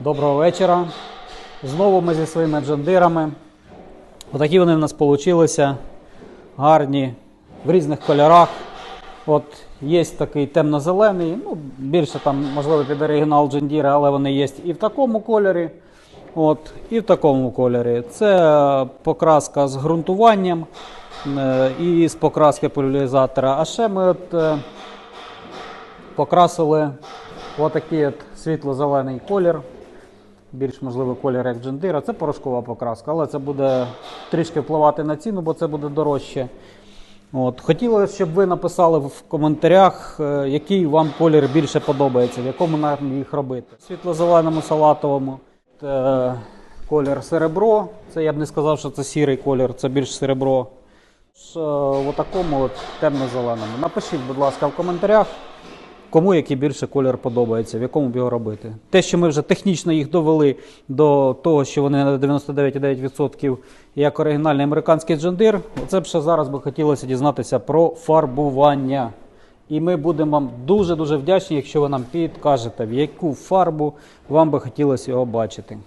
Доброго вечора. Знову ми зі своїми джандирами. Отакі вони в нас получилися. Гарні, в різних кольорах. От є такий темно-зелений, ну, більше там, можливо, під оригінал джандіра, але вони є і в такому кольорі. От, і в такому кольорі. Це е, покраска з ґрунтуванням е, і з покраски поляризатора. А ще ми от, е, покрасили отакий от світло-зелений колір. Більш можливий колір як джендира. Це порошкова покраска, але це буде трішки впливати на ціну, бо це буде дорожче. От. Хотілося, щоб ви написали в коментарях, е, який вам колір більше подобається, в якому нам їх робити. Світло-зеленому салатовому. Е, колір серебро. Це я б не сказав, що це сірий колір, це більш серебро. Е, в такому темно-зеленому. Напишіть, будь ласка, в коментарях, кому який більше колір подобається, в якому б його робити. Те, що ми вже технічно їх довели до того, що вони на 99,9% як оригінальний американський джендир, це б ще зараз би хотілося дізнатися про фарбування. І ми будемо вам дуже-дуже вдячні, якщо ви нам підкажете, в яку фарбу вам би хотілося його бачити.